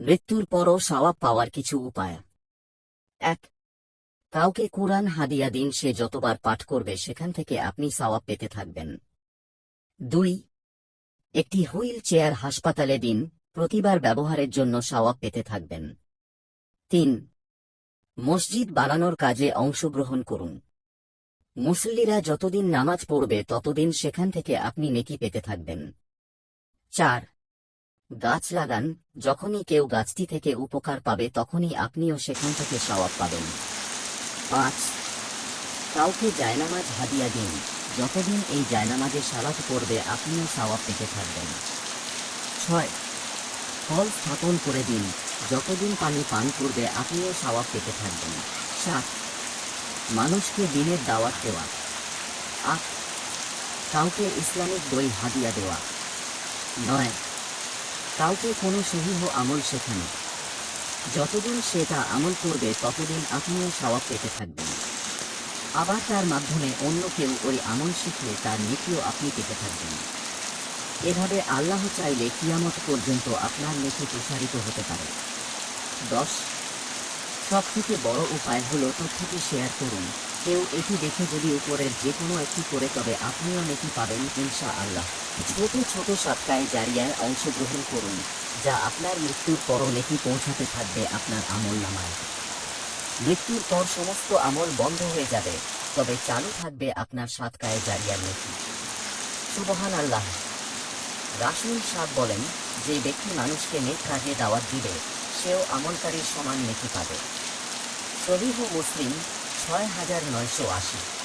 মৃত্যুর পরও সওয়াব পাওয়ার কিছু উপায়। এক, কাউকে কোরআন হাদিয়া দিন, সে যতবার পাঠ করবে, সেখান থেকে আপনি সওয়াব পেতে থাকবেন। দুই, একটি হুইল চেয়ার হাসপাতালে দিন, প্রতিবার ব্যবহারের জন্য সওয়াব পেতে থাকবেন। তিন, মসজিদ বানানোর কাজে অংশগ্রহণ করুন। মুসল্লিরা যতদিন নামাজ পড়বে, ততদিন সেখান থেকে আপনি নেকি পেতে থাকবেন। চার গাছ লাগান, যখনই কেউ গাছটি থেকে উপকার পাবে তখনই আপনিও সেখান থেকে সওয়াব পাবেন। পাঁচ, কাউকে জায়নামাজ হাদিয়া দিন। যতদিন এই জায়নামাজে সালাত করবে আপনিও সওয়াব পেতে থাকবেন। ছয়, ফল স্থাপন করে দিন। যতদিন পানি পান করবে আপনিও সওয়াব পেতে থাকবেন। সাত, মানুষকে দিনের দাওয়াত দেওয়া। আট, কাউকে ইসলামিক বই হাদিয়া দেওয়া। নয় কাউকে কোনো সহিহ আমল শেখানো। যতদিন সে তা আমল করবে, ততদিন আপনিও স্বভাব পেতে থাকবেন। আবার তার মাধ্যমে অন্য কেউ ওই আমল শিখলে তার নেকিও আপনি পেতে থাকবেন। এভাবে আল্লাহ চাইলে কিয়ামত পর্যন্ত আপনার নেকি প্রসারিত হতে পারে। দশ সব থেকে বড় উপায় হলো তথ্যটি শেয়ার করুন। কেউ এটি দেখে যদি উপরের যে কোনো একটি করে, তবে আপনিও নেকি পাবেন ইনশা আল্লাহ ছোট ছোট সৎকায় জারিয়ায় অংশগ্রহণ করুন, যা আপনার মৃত্যুর পরও নেকি পৌঁছাতে থাকবে আপনার আমল নামায়। মৃত্যুর পর সমস্ত আমল বন্ধ হয়ে যাবে, তবে চালু থাকবে আপনার সৎকায় জারিয়ার নেকি। সুবহান আল্লাহ রাসুল সাহ বলেন, যে ব্যক্তি মানুষকে নেক কাজে দাওয়াত দিবে, সেও আমলকারীর সমান নেকি পাবে। সহিহ মুসলিম ছয় হাজার নয়শো আশি।